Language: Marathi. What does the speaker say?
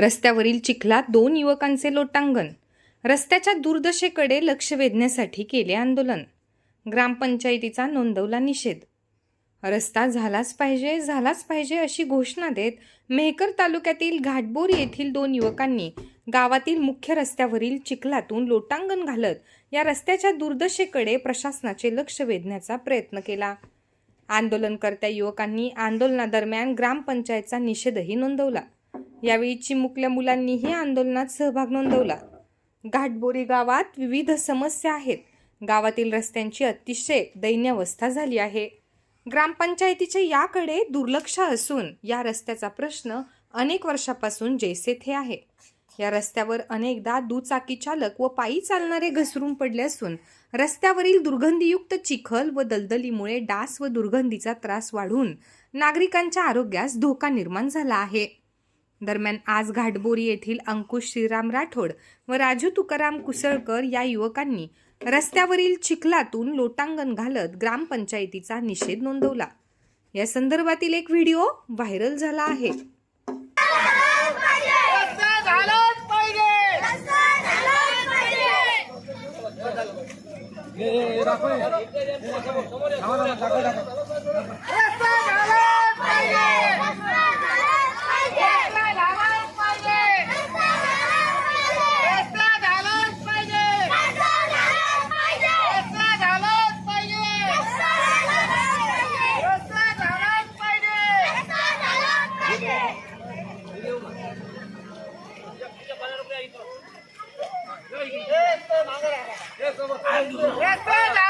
रस्त्यावरील चिखलात दोन युवकांचे लोटांगण. रस्त्याच्या दुर्दशेकडे लक्ष वेधण्यासाठी केले आंदोलन. ग्रामपंचायतीचा नोंदवला निषेध. रस्ता झालाच पाहिजे झालाच पाहिजे अशी घोषणा देत मेहकर तालुक्यातील घाटबोर येथील दोन युवकांनी गावातील मुख्य रस्त्यावरील चिखलातून लोटांगण घालत या रस्त्याच्या दुर्दशेकडे प्रशासनाचे लक्ष वेधण्याचा प्रयत्न केला. आंदोलनकर्त्या युवकांनी आंदोलनादरम्यान ग्रामपंचायतचा निषेधही नोंदवला. यावेळी चिमुकल्या मुलांनीही आंदोलनात सहभाग नोंदवला. घाटबोरी गावात विविध समस्या आहेत. गावातील रस्त्यांची अतिशय दैन्यावस्था झाली आहे. ग्रामपंचायतीचे याकडे दुर्लक्ष असून या रस्त्याचा प्रश्न अनेक वर्षापासून जैसे थे आहे. या रस्त्यावर अनेकदा दुचाकी चालक व पायी चालणारे घसरून पडले असून रस्त्यावरील दुर्गंधीयुक्त चिखल व दलदलीमुळे डास व दुर्गंधीचा त्रास वाढून नागरिकांच्या आरोग्यास धोका निर्माण झाला आहे. दरम्यान आज घाटबोरी येथील अंकुश श्रीराम राठोड व राजू तुकाराम कुसळकर या युवकांनी रस्त्यावरील चिखलातून लोटांगण घालत ग्रामपंचायतीचा निषेध नोंदवला. या संदर्भातील एक व्हिडिओ व्हायरल झाला आहे रस्ता झालाच पाहिजे रस्ता झालाच पाहिजे रस्ता झालाच पाहिजे रस्ता झालाच पाहिजे रस्ता झालाच पाहिजे रस्ता झालाच पाहिजे रस्ता